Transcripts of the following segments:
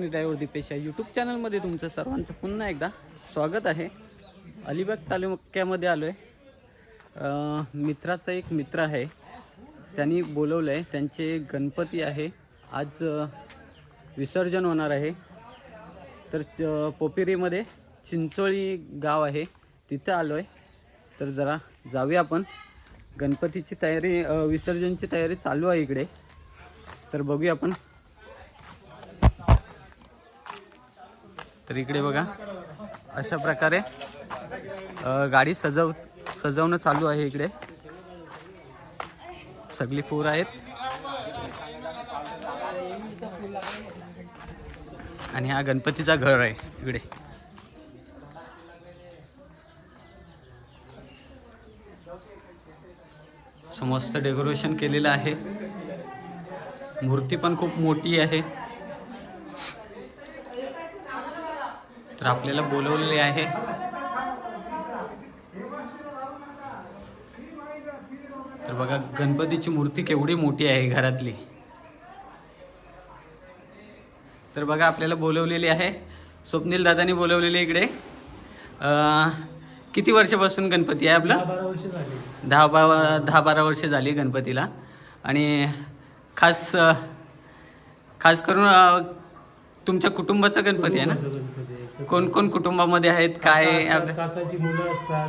मंडळी ड्रायव्हर दीपेश या यूट्यूब चॅनलमध्ये तुमचं सर्वांचं पुन्हा एकदा स्वागत आहे. अलिबाग तालुक्यामध्ये आलो आहे मित्राचा एक मित्र आहे. त्यांनी बोलवलं आहे त्यांचे गणपती आहे. आज विसर्जन होणार आहे. तर पोपिरीमध्ये चिंचोळी गाव आहे. तिथं आलो आहे तर जरा जाऊया आपण. गणपतीची तयारी विसर्जनची तयारी चालू आहे इकडे. तर बघूया आपण. तर इकडे बघा अशा प्रकारे गाडी सजव सजवणं चालू आहे इकडे. सगळी फोर आहेत. आणि हा गणपतीचा घर आहे इकडे. समस्त डेकोरेशन केलेलं आहे. मूर्ती पण खूप मोठी आहे. तर आपल्याला बोलवलेले आहे. तर बघा गणपतीची मूर्ती केवढी मोठी आहे घरातली. तर बघा आपल्याला बोलवलेली आहे. स्वप्नील दादानी बोलवलेली इकडे. किती वर्षापासून गणपती आहे आपला? बारा वर्ष झाली. दहा बारा दहा बारा वर्षे झाली गणपतीला. आणि खास खास करून तुमच्या कुटुंबाचा गणपती आहे ना. कोण कोण कुटुंबामध्ये आहेत? काय? काकाची मुलं असतात.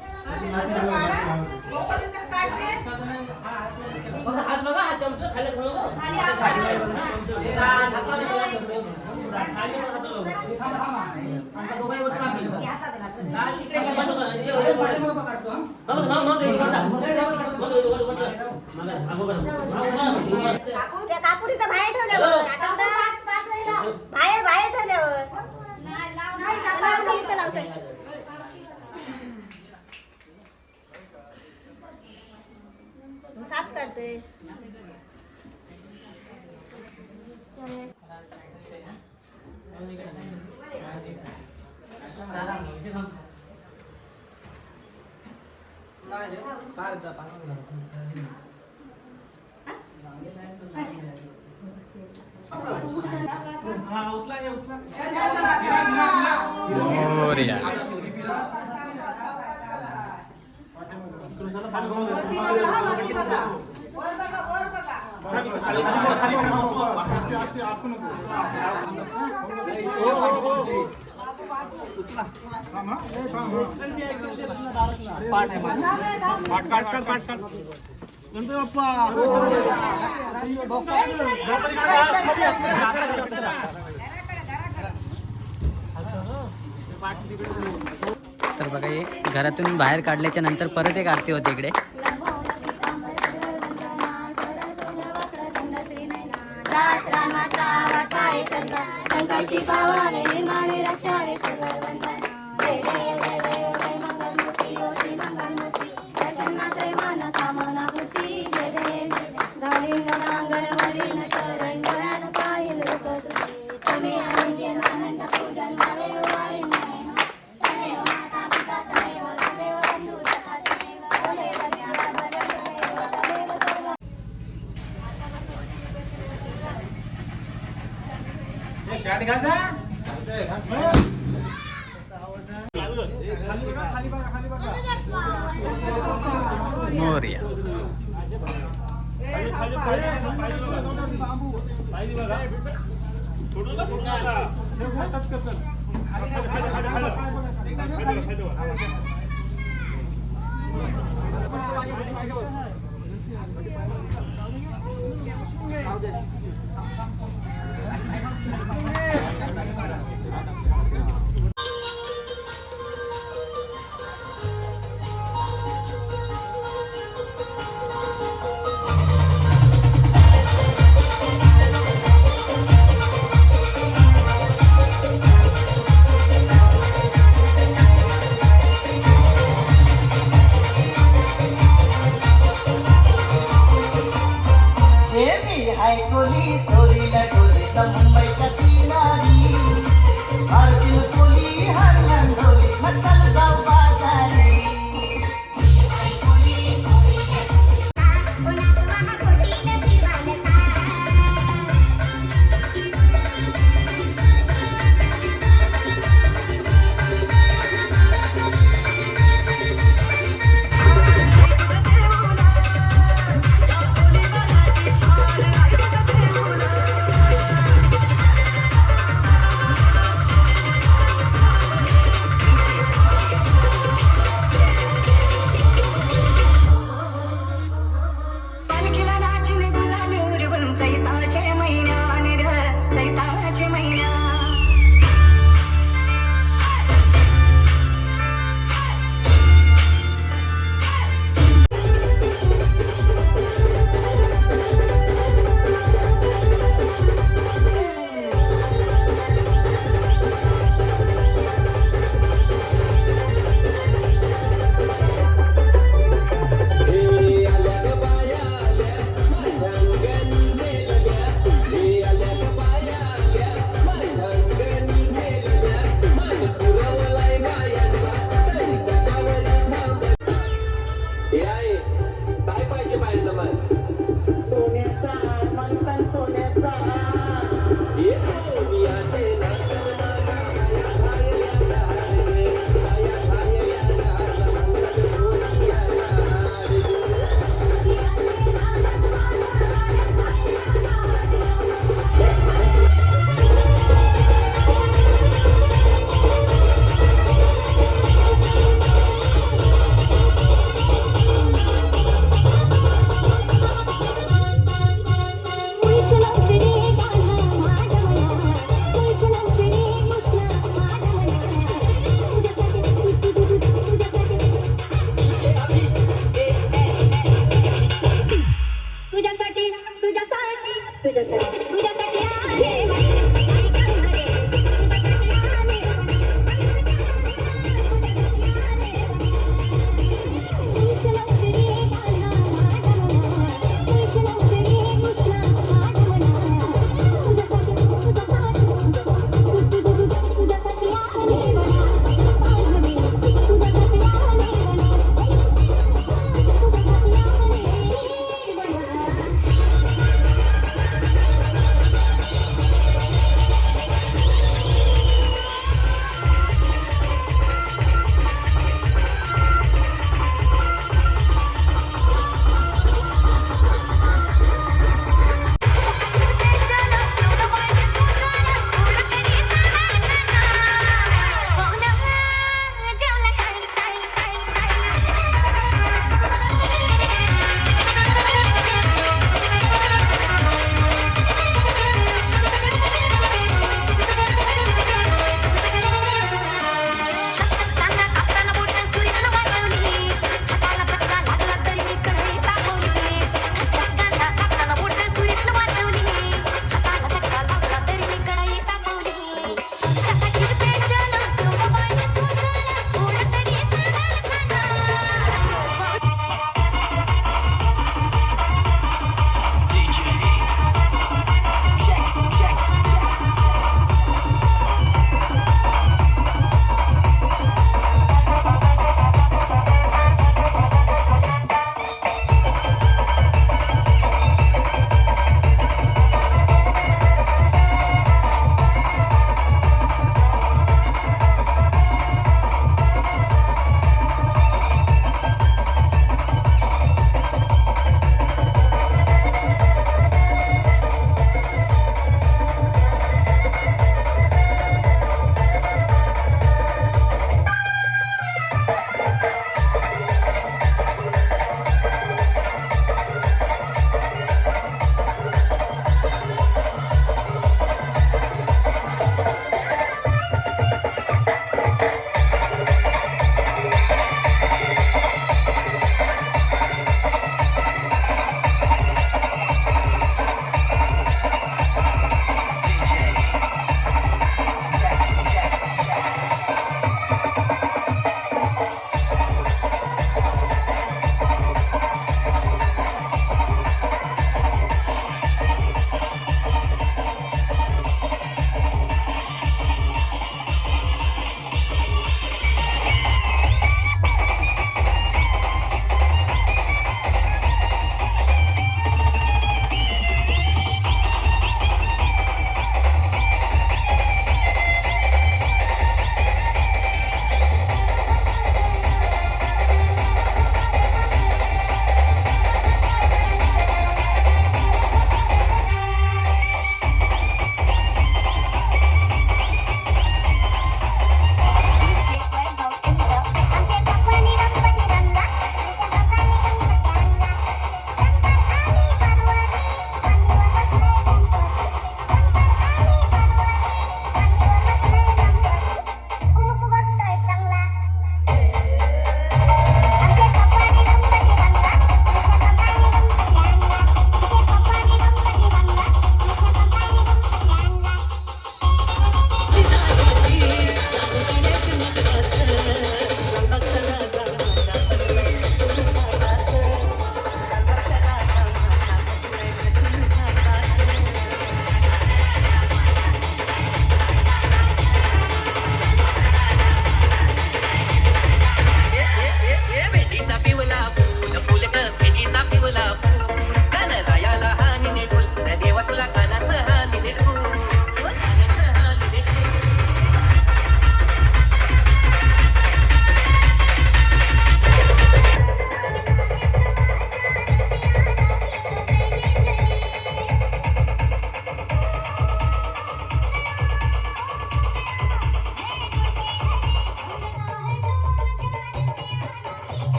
बाहेर ठेवल्यावर बाहेर बाहेर ठेवल्यावर तर बघा हे घरातून बाहेर काढल्याच्या नंतर परत एक आरती होते इकडे. संकटची पावाने निर्माणे रक्षावे सर्ववंदना Moriya Thank you. Thank you.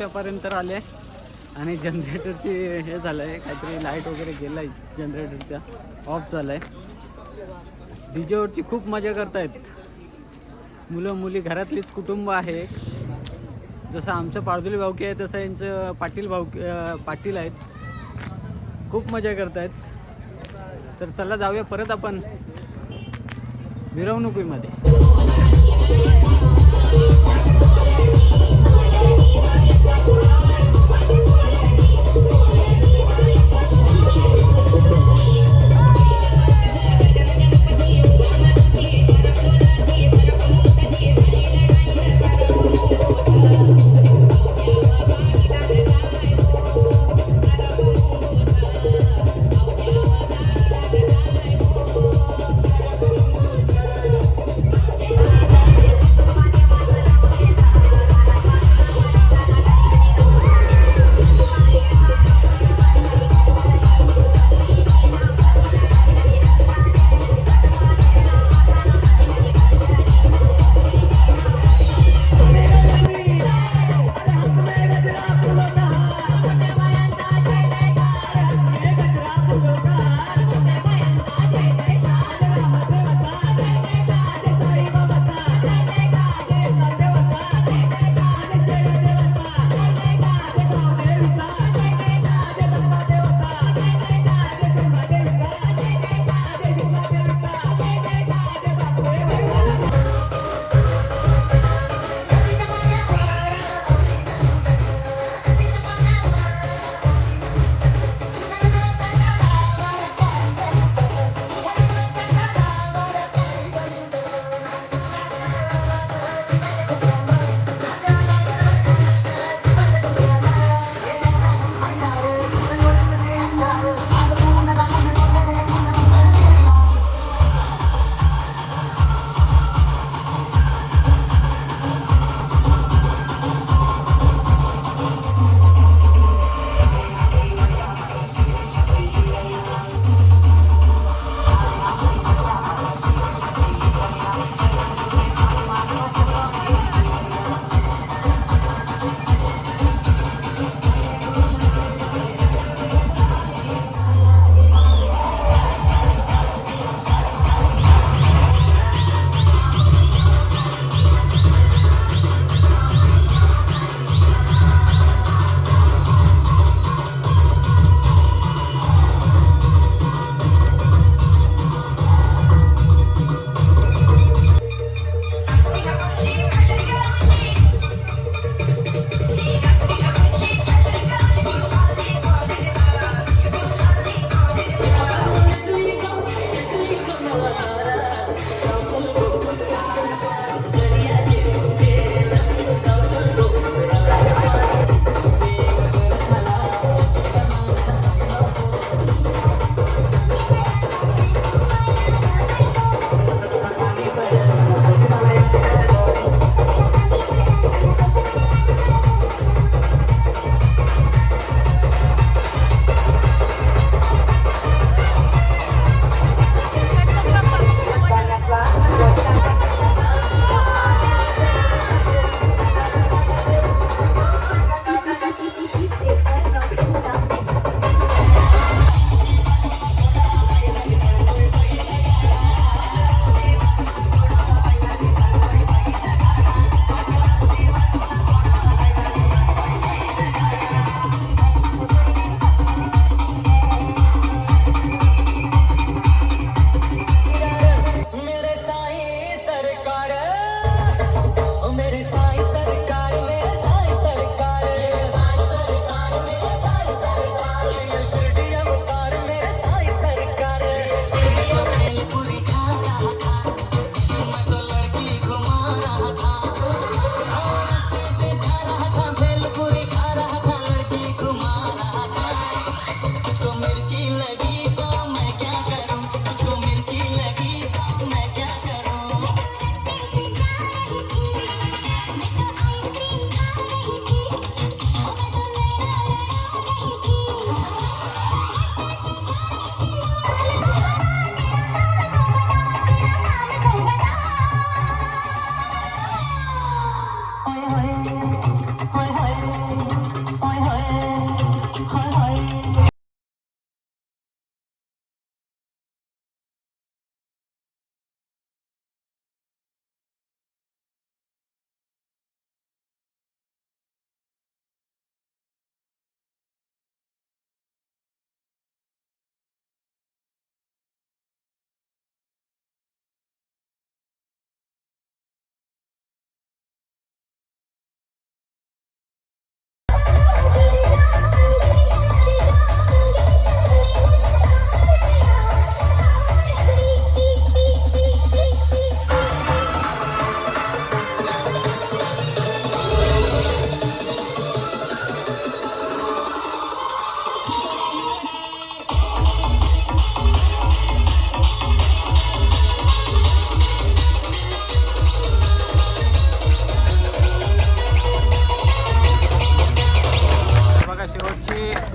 टप्प्यापर्यंत आले. आणि जनरेटरची हे झालं आहे काहीतरी लाइट वगैरे गेला आहे जनरेटरचा ऑफ झाला आहे डीजेवरची खूप मजा करतायत. मुलं मुली घरातलीच कुटुंब आहे. जसं आमचं पारदुली भाऊकी आहे तसं यांचं पाटील भाऊकी पाटील आहेत. खूप मजा करतायत. तर चला जाऊया परत आपण मिरवणुकीमध्ये.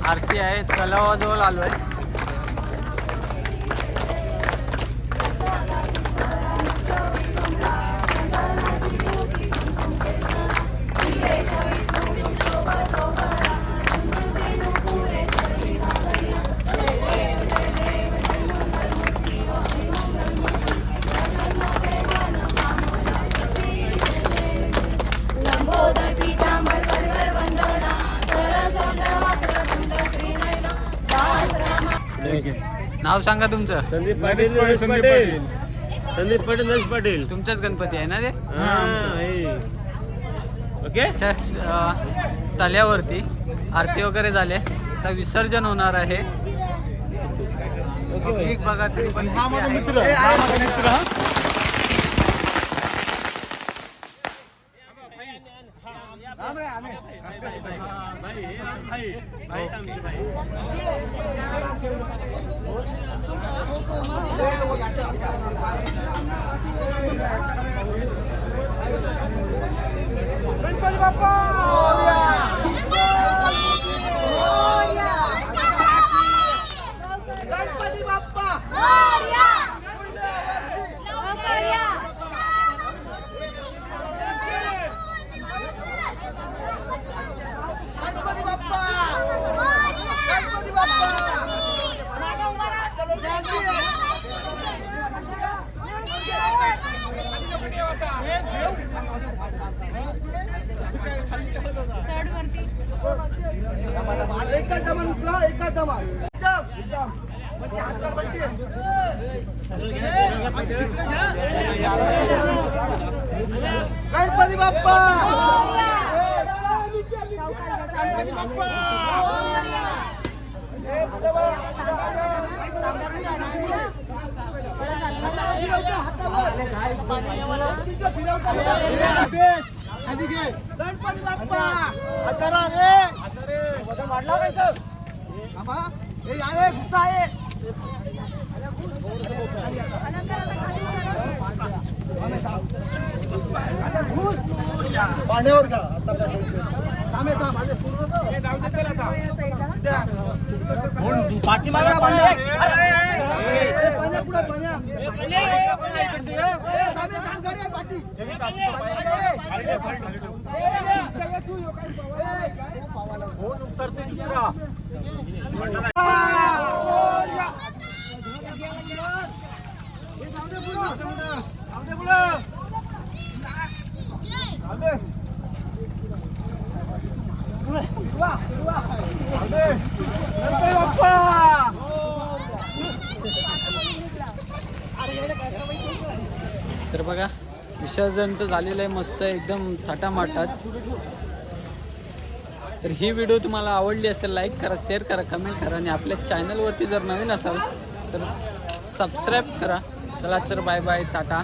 आरती आहे तलावाजवळ आलो आहे नाव सांगा तुमचं. संदीप पाटील नरेश पाटील. संदीप पाटील नरेश पाटील. तुमचाच गणपती आहे ना ते? हा हे. ओके? तल्यावरती आरती वगैरे झाले आता विसर्जन होणार आहे. पब्लिक बघा तरी पण किती आहे. गणपती गणपती बाप्पा. गणपती बाप्पा. हातारा रे. वाढला का पाण्यावर का थांबे थांब तर बघा विसर्जन तर झालेलं आहे मस्त एकदम थाटामाटात. तर ही व्हिडिओ तुम्हाला आवडली असेल लाईक करा शेअर करा कमेंट करा आणि आपल्या चॅनलवरती जर नवीन असाल तर सबस्क्राईब करा. चला तर बाय बाय टाटा.